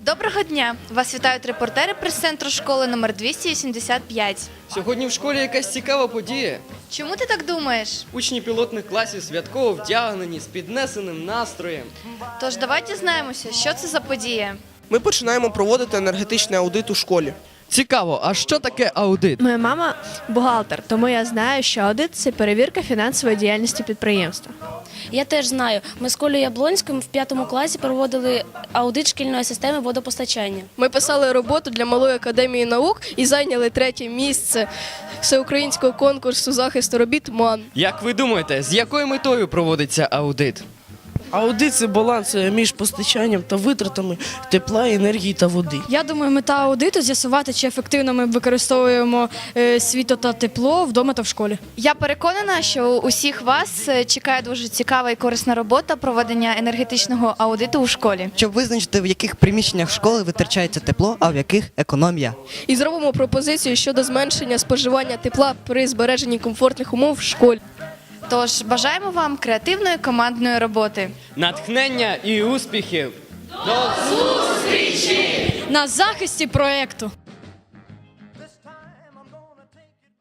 Доброго дня! Вас вітають репортери прес-центру школи номер 285. Сьогодні в школі якась цікава подія. Чому ти так думаєш? Учні пілотних класів святково вдягнені з піднесеним настроєм. Тож давайте дізнаємося, що це за подія. Ми починаємо проводити енергетичний аудит у школі. Цікаво, а що таке аудит? Моя мама бухгалтер, тому я знаю, що аудит це перевірка фінансової діяльності підприємства. Я теж знаю. Ми з Колею Яблонським в п'ятому класі проводили аудит шкільної системи водопостачання. Ми писали роботу для малої академії наук і зайняли третє місце всеукраїнського конкурсу захисту робіт МАН. Як ви думаєте, з якою метою проводиться аудит? Аудит це баланс е, між постачанням та витратами тепла, енергії та води. Я думаю, мета аудиту з'ясувати, чи ефективно ми використовуємо е, світло та тепло вдома та в школі. Я переконана, що усіх вас е, чекає дуже цікава і корисна робота проведення енергетичного аудиту у школі. щоб визначити, в яких приміщеннях школи витрачається тепло, а в яких економія. І зробимо пропозицію щодо зменшення споживання тепла при збереженні комфортних умов в школі. Тож бажаємо вам креативної командної роботи. Натхнення і успіхів! На захисті проекту.